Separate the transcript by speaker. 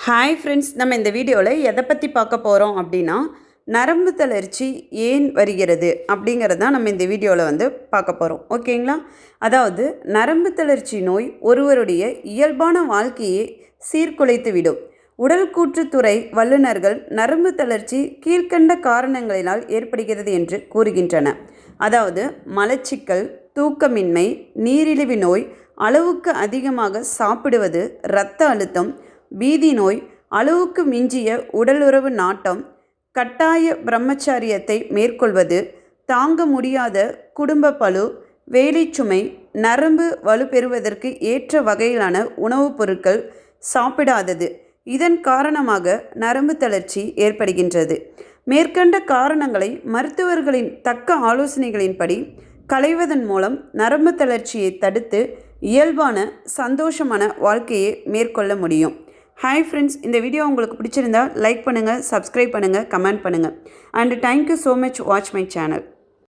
Speaker 1: Hi friends நம்ம இந்த வீடியோவில் எதை பற்றி பார்க்க போகிறோம் அப்படின்னா நரம்பு தளர்ச்சி ஏன் வருகிறது அப்படிங்கிறது தான் நம்ம இந்த வீடியோவில் வந்து பார்க்க போகிறோம் ஓகேங்களா அதாவது நரம்பு தளர்ச்சி நோய் ஒருவருடைய இயல்பான வாழ்க்கையை சீர்குலைத்து விடும். உடல் கூற்றுத்துறை வல்லுநர்கள் நரம்பு தளர்ச்சி கீழ்க்கண்ட காரணங்களினால் ஏற்படுகிறது என்று கூறுகின்றன. அதாவது மலச்சிக்கல் தூக்கமின்மை நீரிழிவு நோய் அளவுக்கு அதிகமாக சாப்பிடுவது இரத்த அழுத்தம் பீதி நோய் அளவுக்கு மிஞ்சிய உடலுறவு நாட்டம் கட்டாய பிரம்மச்சாரியத்தை மேற்கொள்வது தாங்க முடியாத குடும்ப பளு வேலைச்சுமை நரம்பு வலுப்பெறுவதற்கு ஏற்ற வகையிலான உணவுப் பொருட்கள் சாப்பிடாதது. இதன் காரணமாக நரம்பு தளர்ச்சி ஏற்படுகின்றது. மேற்கண்ட காரணங்களை மருத்துவர்களின் தக்க ஆலோசனைகளின்படி களைவதன் மூலம் நரம்பு தளர்ச்சியை தடுத்து இயல்பான சந்தோஷமான வாழ்க்கையை மேற்கொள்ள முடியும். ஹாய் ஃப்ரெண்ட்ஸ் இந்த வீடியோ உங்களுக்கு பிடிச்சிருந்தா லைக் பண்ணுங்கள் சப்ஸ்கிரைப் பண்ணுங்கள் கமெண்ட் பண்ணுங்கள் and thank you so much watch my channel